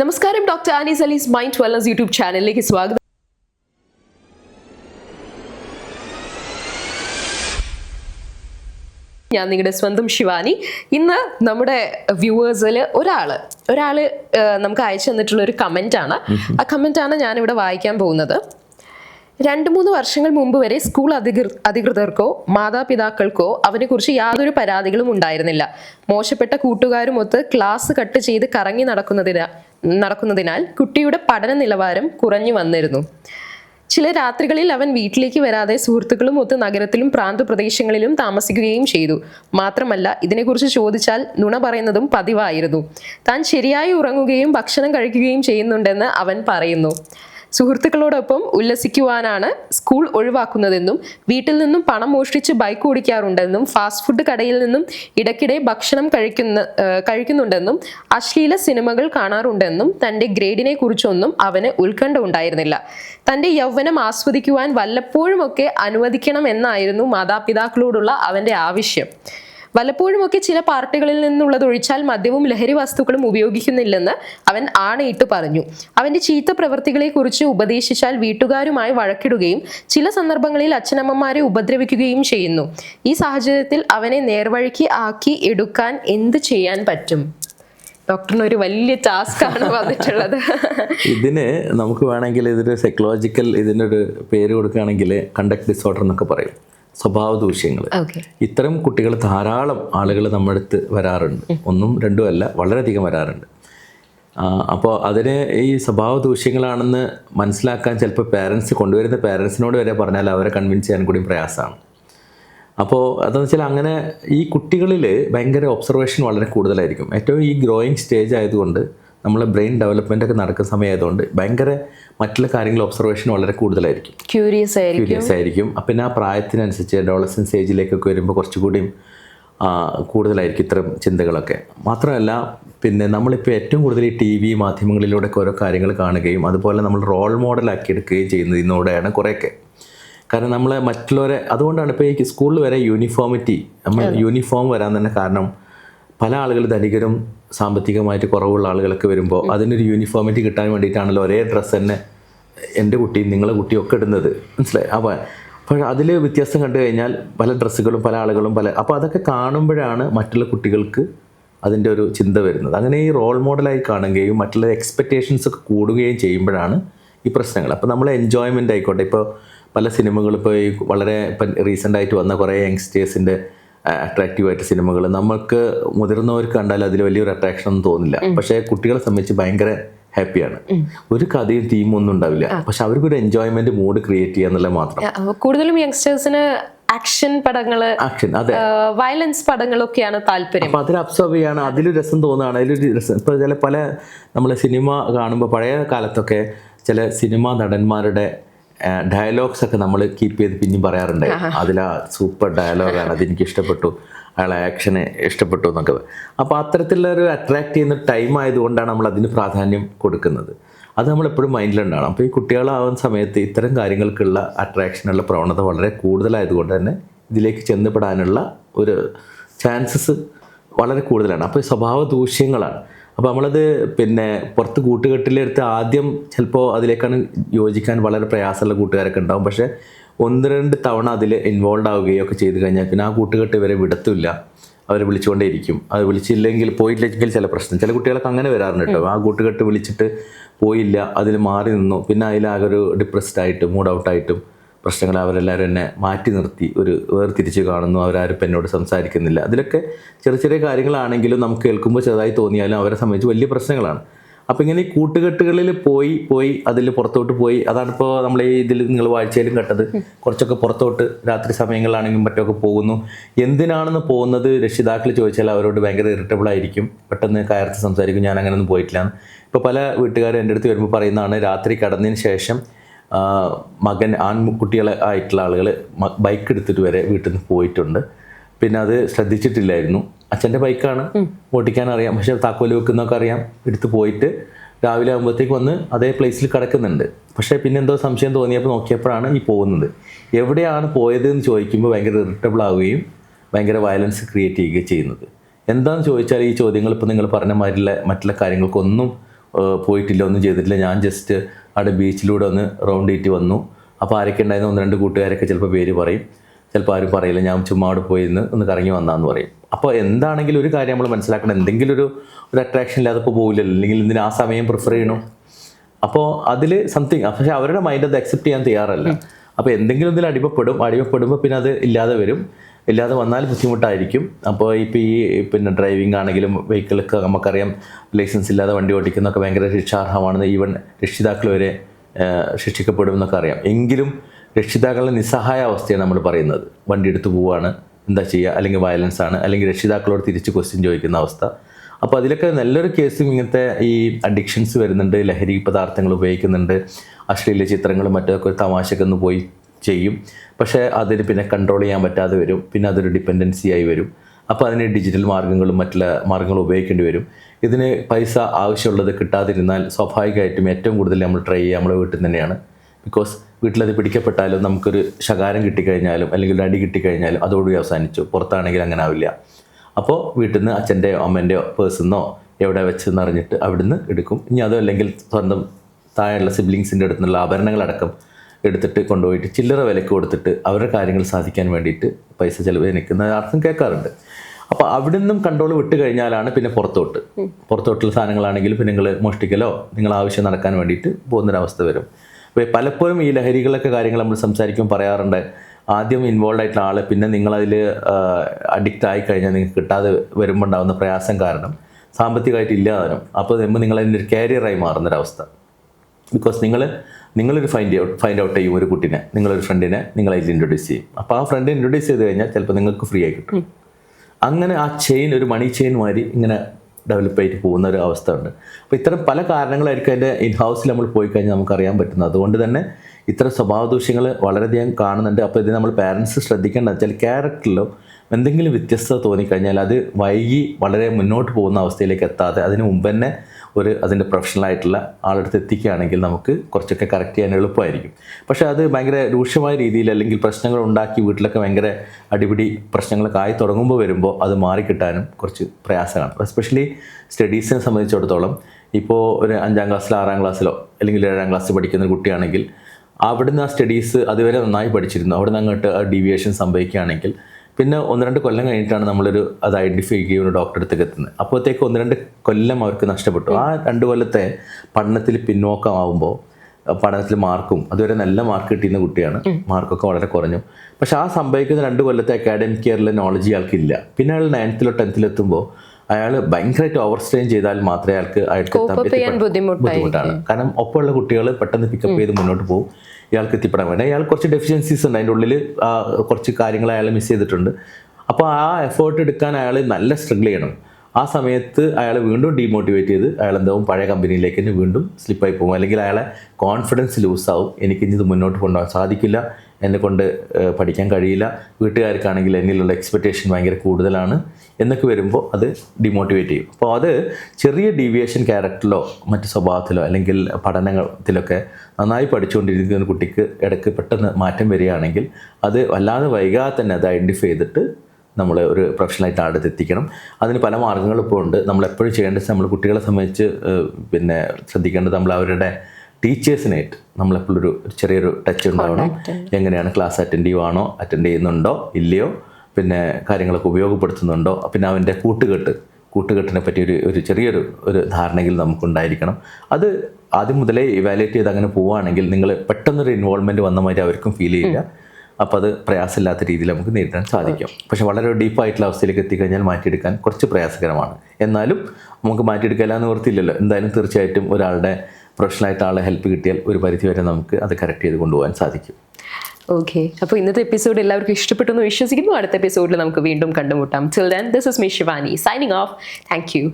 നമസ്കാരം doctor Anees Alis mind wellness YouTube ചാനലിലേക്ക് സ്വാഗതം. ഞാൻ നിങ്ങളുടെ സ്വന്തം ശിവാനി. ഇന്ന് നമ്മുടെ വ്യൂവേഴ്സിൽ ഒരാൾ ഒരാൾ നമുക്ക് അയച്ചു തന്നിട്ടുള്ള ഒരു കമന്റാണ് ആണ് ആ കമന്റാണ് ആണ് ഞാനിവിടെ വായിക്കാൻ പോകുന്നത്. രണ്ട് മൂന്ന് വർഷങ്ങൾ മുമ്പ് വരെ സ്കൂൾ അധികൃ അധികൃതർക്കോ മാതാപിതാക്കൾക്കോ അവനെക്കുറിച്ച് യാതൊരു പരാതികളും ഉണ്ടായിരുന്നില്ല. മോശപ്പെട്ട കൂട്ടുകാരുമൊത്ത് ക്ലാസ് കട്ട് ചെയ്ത് കറങ്ങി നടക്കുന്നതിനാൽ നടക്കുന്നതിനാൽ കുട്ടിയുടെ പഠന നിലവാരം കുറഞ്ഞു വന്നിരുന്നു. ചില രാത്രികളിൽ അവൻ വീട്ടിലേക്ക് വരാതെ സുഹൃത്തുക്കളും ഒത്ത് നഗരത്തിലും പ്രാന്തപ്രദേശങ്ങളിലും താമസിക്കുകയും ചെയ്തു. മാത്രമല്ല ഇതിനെക്കുറിച്ച് ചോദിച്ചാൽ നുണ പറയുന്നതും പതിവായിരുന്നു. താൻ ശരിയായി ഉറങ്ങുകയും ഭക്ഷണം കഴിക്കുകയും ചെയ്യുന്നുണ്ടെന്ന് അവൻ പറയുന്നു. സുഹൃത്തുക്കളോടൊപ്പം ഉല്ലസിക്കുവാനാണ് സ്കൂൾ ഒഴിവാക്കുന്നതെന്നും വീട്ടിൽ നിന്നും പണം മോഷ്ടിച്ച് ബൈക്ക് ഓടിക്കാറുണ്ടെന്നും ഫാസ്റ്റ് ഫുഡ് കടയിൽ നിന്നും ഇടയ്ക്കിടെ ഭക്ഷണം കഴിക്കുന്ന കഴിക്കുന്നുണ്ടെന്നും അശ്ലീല സിനിമകൾ കാണാറുണ്ടെന്നും തന്റെ ഗ്രേഡിനെ കുറിച്ചൊന്നും അവന് ഉത്കണ്ഠ ഉണ്ടായിരുന്നില്ല. തന്റെ യൗവനം ആസ്വദിക്കുവാൻ വല്ലപ്പോഴുമൊക്കെ അനുവദിക്കണം എന്നായിരുന്നു മാതാപിതാക്കളോടുള്ള അവന്റെ ആവശ്യം. വല്ലപ്പോഴുമൊക്കെ ചില പാർട്ടികളിൽ നിന്നുള്ളതൊഴിച്ചാൽ മദ്യവും ലഹരി വസ്തുക്കളും ഉപയോഗിക്കുന്നില്ലെന്ന് അവൻ ആണയിട്ട് പറഞ്ഞു. അവന്റെ ചീത്ത പ്രവൃത്തികളെ കുറിച്ച് ഉപദേശിച്ചാൽ വീട്ടുകാരുമായി വഴക്കിടുകയും ചില സന്ദർഭങ്ങളിൽ അച്ഛനമ്മമാരെ ഉപദ്രവിക്കുകയും ചെയ്യുന്നു. ഈ സാഹചര്യത്തിൽ അവനെ നേർവഴിക്ക് ആക്കി എടുക്കാൻ എന്ത് ചെയ്യാൻ പറ്റും? ഡോക്ടറിന് ഒരു വലിയ ടാസ്ക് ആണ് വന്നിട്ടുള്ളത്. ഇതിന് നമുക്ക് വേണമെങ്കിൽ ഇതൊരു സൈക്കോളജിക്കൽ ഇതിനൊരു പേര് കൊടുക്കുകയാണെങ്കിൽ കണ്ടക്ട് ഡിസോർഡർ എന്നൊക്കെ പറയും. സ്വഭാവ ദൂഷ്യങ്ങൾ ഇത്തരം കുട്ടികൾ ധാരാളം ആളുകൾ നമ്മുടെ അടുത്ത് വരാറുണ്ട് ഒന്നും രണ്ടും അല്ല വളരെയധികം വരാറുണ്ട്. അപ്പോൾ അതിന് ഈ സ്വഭാവ ദൂഷ്യങ്ങളാണെന്ന് മനസ്സിലാക്കാൻ ചിലപ്പോൾ പേരൻസ് കൊണ്ടുവരുന്ന പേരൻസിനോട് വരെ പറഞ്ഞാൽ അവരെ കൺവിൻസ് ചെയ്യാൻ കൂടി പ്രയാസമാണ്. അപ്പോൾ അതെന്ന് വെച്ചാൽ അങ്ങനെ ഈ കുട്ടികളിൽ ഭയങ്കര ഒബ്സർവേഷൻ വളരെ കൂടുതലായിരിക്കും. ഏറ്റവും ഈ ഗ്രോയിങ് സ്റ്റേജ് ആയതുകൊണ്ട് നമ്മളെ ബ്രെയിൻ ഡെവലപ്മെന്റ് ഒക്കെ നടക്കുന്ന സമയമായതുകൊണ്ട് ഭയങ്കര മറ്റുള്ള കാര്യങ്ങൾ ഒബ്സർവേഷൻ വളരെ കൂടുതലായിരിക്കും. ക്യൂരിയസ് ആയിരിക്കും. ക്യൂരിയസ് ആയിരിക്കും. അപ്പം പിന്നെ ആ പ്രായത്തിനനുസരിച്ച് ഡെവലപ്മെന്റ് സ്റ്റേജിലേക്കൊക്കെ വരുമ്പോൾ കുറച്ചുകൂടിയും കൂടുതലായിരിക്കും ഇത്തരം ചിന്തകളൊക്കെ. മാത്രമല്ല പിന്നെ നമ്മളിപ്പോൾ ഏറ്റവും കൂടുതൽ ഈ ടി വി മാധ്യമങ്ങളിലൂടെയൊക്കെ ഓരോ കാര്യങ്ങൾ കാണുകയും അതുപോലെ നമ്മൾ റോൾ മോഡലാക്കി എടുക്കുകയും ചെയ്യുന്നതിനോടെയാണ് കുറേയൊക്കെ. കാരണം നമ്മൾ മറ്റുള്ളവരെ അതുകൊണ്ടാണ് ഇപ്പോൾ ഈ സ്കൂളിൽ വരെ യൂണിഫോമിറ്റി നമ്മൾ യൂണിഫോം വരാൻ തന്നെ കാരണം പല ആളുകൾ ധനികരും സാമ്പത്തികമായിട്ട് കുറവുള്ള ആളുകളൊക്കെ വരുമ്പോൾ അതിനൊരു യൂണിഫോമിറ്റി കിട്ടാൻ വേണ്ടിയിട്ടാണല്ലോ ഒരേ ഡ്രസ്സ് തന്നെ എന്റെ കുട്ടിയും നിങ്ങളെ കുട്ടിയും ഒക്കെ ഇടുന്നത്. മനസ്സിലായി? അപ്പോൾ അപ്പോൾ അതിൽ വ്യത്യാസം കണ്ടു കഴിഞ്ഞാൽ പല ഡ്രസ്സുകളും പല ആളുകളും പല അപ്പോൾ അതൊക്കെ കാണുമ്പോഴാണ് മറ്റുള്ള കുട്ടികൾക്ക് അതിന്റെ ഒരു ചിന്ത വരുന്നത്. അങ്ങനെ ഈ റോൾ മോഡലായി കാണുകയും മറ്റുള്ള എക്സ്പെക്റ്റേഷൻസ് ഒക്കെ കൂടുകയും ചെയ്യുമ്പോഴാണ് ഈ പ്രശ്നങ്ങൾ. അപ്പോൾ നമ്മൾ എൻജോയ്മെന്റ് ആയിക്കോട്ടെ. ഇപ്പോൾ പല സിനിമകളും ഇപ്പോൾ ഈ വളരെ ഇപ്പം റീസെന്റായിട്ട് വന്ന കുറേ യങ്സ്റ്റേഴ്സിന്റെ അട്രാക്റ്റീവായിട്ട് സിനിമകൾ. നമ്മൾക്ക് മുതിർന്നവർക്ക് കണ്ടാൽ അതിൽ വലിയൊരു അട്രാക്ഷൻ ഒന്നും തോന്നില്ല. പക്ഷേ കുട്ടികളെ സംബന്ധിച്ച് ഭയങ്കര ഹാപ്പിയാണ് ഒരു കഥയും തീമും ഒന്നും ഉണ്ടാവില്ല. പക്ഷെ അവർക്ക് ഒരു എൻജോയ്മെന്റ് മൂഡ് ക്രിയേറ്റ് ചെയ്യുക എന്നുള്ളത് മാത്രം. കൂടുതലും യങ്സ്റ്റേഴ്സിന് ആക്ഷൻ പടങ്ങൾ ആക്ഷൻ അതെ. വയലൻസ് പടങ്ങളൊക്കെയാണ് താല്പര്യം. അപ്പൊ അതിൽ അബ്സർവ് ചെയ്യാണ്. അതിൽ രസം തോന്നുകയാണ്. അതിലൊരു രസം ഇപ്പൊ ചില പല നമ്മൾ സിനിമ കാണുമ്പോൾ പഴയ കാലത്തൊക്കെ ചില സിനിമാ നടന്മാരുടെ ഡയലോഗ്സ് ഒക്കെ നമ്മൾ കീപ്പ് ചെയ്ത് പിന്നെയും പറയാറുണ്ട്. അതിലാ സൂപ്പർ ഡയലോഗാണ് അതെനിക്ക് ഇഷ്ടപ്പെട്ടു. അയാളെ ആക്ഷനെ ഇഷ്ടപ്പെട്ടു എന്നൊക്കെ. അപ്പോൾ അത്തരത്തിലുള്ള ഒരു അട്രാക്ട് ചെയ്യുന്ന ടൈം ആയതുകൊണ്ടാണ് നമ്മൾ അതിന് പ്രാധാന്യം കൊടുക്കുന്നത്. അത് നമ്മൾ എപ്പോഴും മൈൻഡിലുണ്ടാകണം അപ്പോൾ ഈ കുട്ടികളാവുന്ന സമയത്ത് ഇത്തരം കാര്യങ്ങൾക്കുള്ള അട്രാക്ഷനുള്ള പ്രവണത വളരെ കൂടുതലായതുകൊണ്ട് തന്നെ ഇതിലേക്ക് ചെന്നപ്പെടാനുള്ള ഒരു ചാൻസസ് വളരെ കൂടുതലാണ്. അപ്പോൾ സ്വഭാവ ദൂഷ്യങ്ങളാണ് അപ്പോൾ നമ്മളത് പിന്നെ പുറത്ത് കൂട്ടുകെട്ടിലെടുത്ത് ആദ്യം ചിലപ്പോൾ അതിലേക്കാണ് യോജിക്കാൻ വളരെ പ്രയാസമുള്ള കൂട്ടുകാരൊക്കെ ഉണ്ടാവും. പക്ഷേ ഒന്ന് രണ്ട് തവണ അതിൽ ഇൻവോൾവ് ആവുകയോ ഒക്കെ ചെയ്ത് കഴിഞ്ഞാൽ പിന്നെ ആ കൂട്ടുകെട്ട് ഇവരെ വിടത്തില്ല. അവരെ വിളിച്ചുകൊണ്ടേയിരിക്കും. അത് വിളിച്ചില്ലെങ്കിൽ പോയില്ലെങ്കിൽ ചില പ്രശ്നം. ചില കുട്ടികളൊക്കെ അങ്ങനെ വരാറുണ്ട് കേട്ടോ. ആ കൂട്ടുകെട്ട് വിളിച്ചിട്ട് പോയില്ല അതിൽ മാറി നിന്നു. പിന്നെ അതിലാകെ ഒരു ഡിപ്രസ്ഡ് ആയിട്ടും മൂഡ് ഔട്ടായിട്ടും പ്രശ്നങ്ങൾ അവരെല്ലാവരും എന്നെ മാറ്റി നിർത്തി ഒരു വേർതിരിച്ച് കാണുന്നു അവരാരും എന്നോട് സംസാരിക്കുന്നില്ല. അതിലൊക്കെ ചെറിയ ചെറിയ കാര്യങ്ങളാണെങ്കിലും നമുക്ക് കേൾക്കുമ്പോൾ ചെറുതായി തോന്നിയാലും അവരെ സംബന്ധിച്ച് വലിയ പ്രശ്നങ്ങളാണ്. അപ്പോൾ ഇങ്ങനെ ഈ കൂട്ടുകെട്ടുകളിൽ പോയി പോയി അതിൽ പുറത്തോട്ട് പോയി അതാണിപ്പോൾ നമ്മൾ ഈ ഇതിൽ നിങ്ങൾ വാഴ്ചയിലും കണ്ടത്. കുറച്ചൊക്കെ പുറത്തോട്ട് രാത്രി സമയങ്ങളിലാണെങ്കിലും മറ്റൊക്കെ പോകുന്നു. എന്തിനാണെന്ന് പോകുന്നത് രക്ഷിതാക്കൾ ചോദിച്ചാൽ അവരോട് ഭയങ്കര ഇറിറ്റബിൾ ആയിരിക്കും. പെട്ടെന്ന് കയർത്ത് സംസാരിക്കും ഞാൻ അങ്ങനെയൊന്നും പോയിട്ടില്ല ഇപ്പോൾ പല വീട്ടുകാരും എന്റെ അടുത്ത് വരുമ്പോൾ പറയുന്നതാണ് രാത്രി കടന്നതിന് ശേഷം മകൻ ആൺകുട്ടികളെ ആയിട്ടുള്ള ആളുകൾ ബൈക്ക് എടുത്തിട്ട് വരെ വീട്ടിൽ നിന്ന് പോയിട്ടുണ്ട്. പിന്നെ അത് ശ്രദ്ധിച്ചിട്ടില്ലായിരുന്നു. അച്ഛന്റെ ബൈക്കാണ് ഓട്ടിക്കാൻ അറിയാം പക്ഷെ താക്കോൽ വെക്കുന്നൊക്കെ അറിയാം. എടുത്ത് പോയിട്ട് രാവിലെ ആകുമ്പോഴത്തേക്ക് വന്ന് അതേ പ്ലേസിൽ കിടക്കുന്നുണ്ട്. പക്ഷേ പിന്നെ എന്തോ സംശയം തോന്നിയപ്പോൾ നോക്കിയപ്പോഴാണ് ഈ പോകുന്നത്. എവിടെയാണ് പോയത് എന്ന് ചോദിക്കുമ്പോൾ ഭയങ്കര ഇറിറ്റബിൾ ആവുകയും ഭയങ്കര വയലൻസ് ക്രിയേറ്റ് ചെയ്യുകയും ചെയ്യുന്നത്. എന്താണെന്ന് ചോദിച്ചാൽ ഈ ചോദ്യങ്ങൾ ഇപ്പോൾ നിങ്ങൾ പറഞ്ഞ മാതിരിയുള്ള മറ്റുള്ള കാര്യങ്ങൾക്കൊന്നും പോയിട്ടില്ല ഒന്നും ചെയ്തിട്ടില്ല. ഞാൻ ജസ്റ്റ് അവിടെ ബീച്ചിലൂടെ ഒന്ന് റൗണ്ട് ചെയ്തിട്ട് വന്നു. അപ്പോൾ ആരൊക്കെ ഉണ്ടായിരുന്നു? ഒന്ന് രണ്ട് കൂട്ടുകാരൊക്കെ ചിലപ്പോൾ പേര് പറയും. ചിലപ്പോൾ ആരും പറയില്ല. ഞാൻ ചുമ്മാ അവിടെ പോയി ഒന്ന് കറങ്ങി വന്നാന്ന് പറയും. അപ്പോൾ എന്താണെങ്കിലും ഒരു കാര്യം നമ്മൾ മനസ്സിലാക്കണം. എന്തെങ്കിലും ഒരു ഒരു അട്രാക്ഷൻ ഇല്ലാതെ ഇപ്പോൾ പോകില്ലല്ലോ അല്ലെങ്കിൽ ഇതിന് ആ സമയം പ്രിഫർ ചെയ്യണോ? അപ്പോൾ അതിൽ സംതിങ് പക്ഷേ അവരുടെ മൈൻഡ് അത് അക്സെപ്റ്റ് ചെയ്യാൻ തയ്യാറല്ല. അപ്പോൾ എന്തെങ്കിലും ഇതിൽ അടിമപ്പെടും. അടിമപ്പെടുമ്പോൾ പിന്നെ അത് ഇല്ലാതെ വരും. ഇല്ലാതെ വന്നാൽ ബുദ്ധിമുട്ടായിരിക്കും. അപ്പോൾ ഇപ്പോൾ ഈ പിന്നെ ഡ്രൈവിംഗ് ആണെങ്കിലും വെഹിക്കിളൊക്കെ നമുക്കറിയാം ലൈസൻസ് ഇല്ലാതെ വണ്ടി ഓടിക്കുന്നൊക്കെ ഭയങ്കര ശിക്ഷാർഹമാണ് ഈവൻ രക്ഷിതാക്കൾ വരെ ശിക്ഷിക്കപ്പെടുമെന്നൊക്കെ അറിയാം. എങ്കിലും രക്ഷിതാക്കളുടെ നിസ്സഹായ അവസ്ഥയാണ് നമ്മൾ പറയുന്നത്. വണ്ടി എടുത്ത് പോവുകയാണ് എന്താ ചെയ്യുക? അല്ലെങ്കിൽ വയലൻസ് ആണ്. അല്ലെങ്കിൽ രക്ഷിതാക്കളോട് തിരിച്ച് ക്വസ്റ്റ്യൻ ചോദിക്കുന്ന അവസ്ഥ. അപ്പോൾ അതിലൊക്കെ നല്ലൊരു കേസും ഇങ്ങനത്തെ ഈ അഡിക്ഷൻസ് വരുന്നുണ്ട്. ലഹരി പദാർത്ഥങ്ങൾ ഉപയോഗിക്കുന്നുണ്ട്. അശ്ലീല ചിത്രങ്ങളും മറ്റൊക്കെ തമാശക്കൊന്ന് പോയി ചെയ്യും. പക്ഷേ അതിന് പിന്നെ കൺട്രോൾ ചെയ്യാൻ പറ്റാതെ വരും. പിന്നെ അതൊരു ഡിപ്പെൻഡൻസി ആയി വരും. അപ്പോൾ അതിന് ഡിജിറ്റൽ മാർഗങ്ങളും മറ്റുള്ള മാർഗങ്ങളും ഉപയോഗിക്കേണ്ടി വരും. ഇതിന് പൈസ ആവശ്യമുള്ളത് കിട്ടാതിരുന്നാൽ സ്വാഭാവികമായിട്ടും ഏറ്റവും കൂടുതൽ നമ്മൾ ട്രൈ ചെയ്യുക നമ്മുടെ വീട്ടിൽ തന്നെയാണ്. ബിക്കോസ് വീട്ടിലത് പിടിക്കപ്പെട്ടാലും നമുക്കൊരു ശകാരം കിട്ടിക്കഴിഞ്ഞാലും അല്ലെങ്കിൽ ഒരു അടി കിട്ടിക്കഴിഞ്ഞാലും അതോടുകൂടി അവസാനിച്ചു. പുറത്താണെങ്കിൽ അങ്ങനെ ആവില്ല. അപ്പോൾ വീട്ടിൽ നിന്ന് അച്ഛന്റെയോ അമ്മേന്റെയോ പേഴ്സണോ എവിടെ വെച്ചെന്ന് അറിഞ്ഞിട്ട് അവിടുന്ന് എടുക്കും. ഇനി അതോ അല്ലെങ്കിൽ സ്വന്തം താഴെയുള്ള സിബ്ലിങ്സിന്റെ അടുത്തുള്ള ആഭരണങ്ങളടക്കം എടുത്തിട്ട് കൊണ്ടുപോയിട്ട് ചില്ലറ വിലക്ക് കൊടുത്തിട്ട് അവരുടെ കാര്യങ്ങൾ സാധിക്കാൻ വേണ്ടിയിട്ട് പൈസ ചിലവ് നിൽക്കുന്ന അർത്ഥം കേൾക്കാറുണ്ട്. അപ്പോൾ അവിടെ നിന്നും കൺട്രോൾ വിട്ട് കഴിഞ്ഞാലാണ് പിന്നെ പുറത്തോട്ട്. പുറത്തോട്ടുള്ള സാധനങ്ങളാണെങ്കിലും പിന്നെ നിങ്ങൾ മോഷ്ടിക്കലോ നിങ്ങൾ ആവശ്യം നടക്കാൻ വേണ്ടിയിട്ട് പോകുന്നൊരവസ്ഥ വരും. അപ്പോൾ പലപ്പോഴും ഈ ലഹരികളൊക്കെ കാര്യങ്ങൾ നമ്മൾ സംസാരിക്കുമ്പോൾ പറയാറുണ്ട് ആദ്യം ഇൻവോൾവ് ആയിട്ടുള്ള ആൾ പിന്നെ നിങ്ങളതിൽ അഡിക്റ്റ് ആയി കഴിഞ്ഞാൽ നിങ്ങൾക്ക് കിട്ടാതെ വരുമ്പോൾ ഉണ്ടാകുന്ന പ്രയാസം കാരണം സാമ്പത്തികമായിട്ട് ഇല്ലാതാനും അപ്പോൾ നിങ്ങൾ അതിന്റെ ഒരു കാരിയറായി മാറുന്നൊരവസ്ഥ. ബിക്കോസ് നിങ്ങൾ നിങ്ങളൊരു ഫൈൻഡ് ഔട്ട് ഫൈൻഡ് ഔട്ട് ചെയ്യും ഒരു കുട്ടിനെ. നിങ്ങളൊരു ഫ്രണ്ടിനെ അതിൽ ഇൻട്രൊഡ്യൂസ് ചെയ്യും. അപ്പോൾ ആ ഫ്രണ്ട് ഇൻട്രൊഡ്യൂസ് ചെയ്ത് കഴിഞ്ഞാൽ ചിലപ്പോൾ നിങ്ങൾക്ക് ഫ്രീ ആയി കിട്ടും. അങ്ങനെ ആ ചെയിൻ ഒരു മണി ചെയിൻ മാതിരി ഇങ്ങനെ ഡെവലപ്പ് ആയിട്ട് പോകുന്ന ഒരു അവസ്ഥ ഉണ്ട്. അപ്പോൾ ഇത്തരം പല കാരണങ്ങളായിരിക്കും അതിന്റെ ഇൻ ഹൗസിൽ നമ്മൾ പോയി കഴിഞ്ഞാൽ നമുക്ക് അറിയാൻ പറ്റുന്നത്. അതുകൊണ്ട് തന്നെ ഇത്തരം സ്വഭാവ ദൂഷ്യങ്ങൾ വളരെയധികം കാണുന്നുണ്ട്. അപ്പോൾ ഇത് നമ്മൾ പാരൻസ് ശ്രദ്ധിക്കേണ്ടതെന്ന് വെച്ചാൽ ക്യാരക്ടറിലോ എന്തെങ്കിലും വ്യത്യസ്തത തോന്നിക്കഴിഞ്ഞാൽ അത് വൈകി വളരെ മുന്നോട്ട് പോകുന്ന അവസ്ഥയിലേക്ക് എത്താതെ അതിന് മുമ്പ് തന്നെ ഒരു അതിന്റെ പ്രൊഫഷണൽ ആയിട്ടുള്ള ആളെടുത്ത് എത്തിക്കുകയാണെങ്കിൽ നമുക്ക് കുറച്ചൊക്കെ കറക്റ്റ് ചെയ്യാൻ എളുപ്പമായിരിക്കും. പക്ഷേ അത് ഭയങ്കര രൂക്ഷമായ രീതിയിൽ അല്ലെങ്കിൽ പ്രശ്നങ്ങൾ ഉണ്ടാക്കി വീട്ടിലൊക്കെ ഭയങ്കര അടിപിടി പ്രശ്നങ്ങളൊക്കെ ആയി തുടങ്ങുമ്പോൾ വരുമ്പോൾ അത് മാറിക്കിട്ടാനും കുറച്ച് പ്രയാസമാണ് എസ്പെഷ്യലി സ്റ്റഡീസിനെ സംബന്ധിച്ചിടത്തോളം ഇപ്പോൾ ഒരു അഞ്ചാം ക്ലാസ്സിലോ ആറാം ക്ലാസ്സിലോ അല്ലെങ്കിൽ ഏഴാം ക്ലാസ്സിൽ പഠിക്കുന്ന കുട്ടിയാണെങ്കിൽ അവിടുന്ന് ആ സ്റ്റഡീസ് അതുവരെ നന്നായി പഠിച്ചിരുന്നു. അവിടുന്ന് അങ്ങോട്ട് ആ ഡീവിയേഷൻ സംഭവിക്കുകയാണെങ്കിൽ പിന്നെ ഒന്ന് രണ്ട് കൊല്ലം കഴിഞ്ഞിട്ടാണ് നമ്മളൊരു അത് ഐഡന്റിഫൈ ചെയ്യുന്ന ഡോക്ടറെ അടുത്തേക്ക് എത്തുന്നത്. അപ്പോഴത്തേക്ക് ഒന്ന് രണ്ട് കൊല്ലം അവർക്ക് നഷ്ടപ്പെട്ടു. ആ രണ്ട് കൊല്ലത്തെ പഠനത്തിൽ പിന്നോക്കമാവുമ്പോൾ പഠനത്തിൽ മാർക്കും അതുവരെ നല്ല മാർക്ക് കിട്ടിയിരുന്ന കുട്ടിയാണ്. മാർക്കൊക്കെ വളരെ കുറഞ്ഞു. പക്ഷെ ആ സംഭവിക്കുന്ന രണ്ട് കൊല്ലത്തെ അക്കാഡമിക് ഇയറിലെ നോളജ് ഇയാൾക്കില്ല പിന്നെ അയാൾ നയൻത്തിലോ ടെൻത്തിലോ എത്തുമ്പോൾ അയാൾ ഭയങ്കരമായിട്ട് ഓവർ സ്ട്രെയിൻ ചെയ്താൽ മാത്രമേ അയാൾക്ക് അയാൾക്ക്. ബുദ്ധിമുട്ടാണ്. കാരണം ഒപ്പമുള്ള കുട്ടികൾ പെട്ടെന്ന് പിക്കപ്പ് ചെയ്ത് മുന്നോട്ട് പോകും. ഇയാൾക്ക് എത്തിപ്പെടാൻ വേണ്ടി. അയാൾ കുറച്ച് ഡെഫിഷ്യൻസീസ് ഉണ്ട്. അതിന്റെ ഉള്ളിൽ കുറച്ച് കാര്യങ്ങൾ അയാൾ മിസ് ചെയ്തിട്ടുണ്ട്. അപ്പോൾ ആ എഫേർട്ട് എടുക്കാൻ അയാൾ നല്ല സ്ട്രഗിൾ ചെയ്യണം. ആ സമയത്ത് അയാളെ വീണ്ടും ഡീമോട്ടിവേറ്റ് ചെയ്ത് അയാൾ എന്താവും? പഴയ കമ്പനിയിലേക്ക് തന്നെ വീണ്ടും സ്ലിപ്പായി പോകും. അല്ലെങ്കിൽ അയാളെ കോൺഫിഡൻസ് ലൂസാവും എനിക്ക് ഇനി ഇത് മുന്നോട്ട് കൊണ്ടുപോകാൻ സാധിക്കില്ല. എന്നെ കൊണ്ട് പഠിക്കാൻ കഴിയില്ല. വീട്ടുകാർക്കാണെങ്കിൽ എന്നിലുള്ള എക്സ്പെക്റ്റേഷൻ ഭയങ്കര കൂടുതലാണ്. എന്നൊക്കെ വരുമ്പോൾ അത് ഡിമോട്ടിവേറ്റ് ചെയ്യും. അപ്പോൾ അത് ചെറിയ ഡീവിയേഷൻ ക്യാരക്ടറിലോ മറ്റ് സ്വഭാവത്തിലോ അല്ലെങ്കിൽ പഠനത്തിലൊക്കെ നന്നായി പഠിച്ചുകൊണ്ടിരിക്കുന്ന കുട്ടിക്ക് ഇടയ്ക്ക് പെട്ടെന്ന് മാറ്റം വരികയാണെങ്കിൽ അത് വല്ലാതെ വൈകാതെ തന്നെ അത് ഐഡന്റിഫൈ ചെയ്തിട്ട് നമ്മൾ ഒരു പ്രൊഫഷണലായിട്ട് അടുത്ത് എത്തിക്കണം. അതിന് പല മാർഗങ്ങളും ഇപ്പോൾ ഉണ്ട്. നമ്മൾ എപ്പോഴും ചെയ്യേണ്ടത് നമ്മൾ കുട്ടികളെ സംബന്ധിച്ച് പിന്നെ ശ്രദ്ധിക്കേണ്ടത് നമ്മൾ അവരുടെ ടീച്ചേഴ്സിനായിട്ട് നമ്മളെപ്പോഴും ഒരു ഒരു ചെറിയൊരു ടച്ച് ഉണ്ടാവണം. എങ്ങനെയാണ് ക്ലാസ് അറ്റൻഡ് ആണോ അറ്റൻഡ് ചെയ്യുന്നുണ്ടോ ഇല്ലയോ പിന്നെ കാര്യങ്ങളൊക്കെ ഉപയോഗപ്പെടുത്തുന്നുണ്ടോ പിന്നെ അവന്റെ കൂട്ടുകെട്ട് കൂട്ടുകെട്ടിനെ പറ്റി ഒരു ഒരു ചെറിയൊരു ഒരു ധാരണയിൽ നമുക്കുണ്ടായിരിക്കണം. അത് ആദ്യം മുതലേ ഇവാലുവേറ്റ് ചെയ്ത് അങ്ങനെ പോവുകയാണെങ്കിൽ നിങ്ങൾ പെട്ടെന്നൊരു ഇൻവോൾവ്മെന്റ് വന്ന മാതിരി അവർക്കും ഫീൽ ചെയ്യില്ല. അപ്പോൾ അത് പ്രയാസമില്ലാത്ത രീതിയിൽ നമുക്ക് നേരിടാൻ സാധിക്കും. പക്ഷെ വളരെ ഡീപ്പായിട്ടുള്ള അവസ്ഥയിലേക്ക് എത്തിക്കഴിഞ്ഞാൽ മാറ്റിയെടുക്കാൻ കുറച്ച് പ്രയാസകരമാണ്. എന്നാലും നമുക്ക് മാറ്റിയെടുക്കില്ല എന്ന് ഓർത്തില്ലല്ലോ എന്തായാലും തീർച്ചയായിട്ടും ഒരാളുടെ പ്രൊഫഷണലായിട്ട് ആളെ ഹെൽപ്പ് കിട്ടിയാൽ ഒരു പരിധി വരെ നമുക്ക് അത് കറക്റ്റ് ചെയ്ത് കൊണ്ടുപോകാൻ സാധിക്കും. ഓക്കെ അപ്പോൾ ഇന്നത്തെ എപ്പിസോഡ് എല്ലാവർക്കും ഇഷ്ടപ്പെട്ടു എന്ന് വിശ്വസിക്കുന്നു. അടുത്ത എപ്പിസോഡിൽ നമുക്ക് വീണ്ടും കണ്ടുമുട്ടാം. Till then this is me Shivani signing off thank you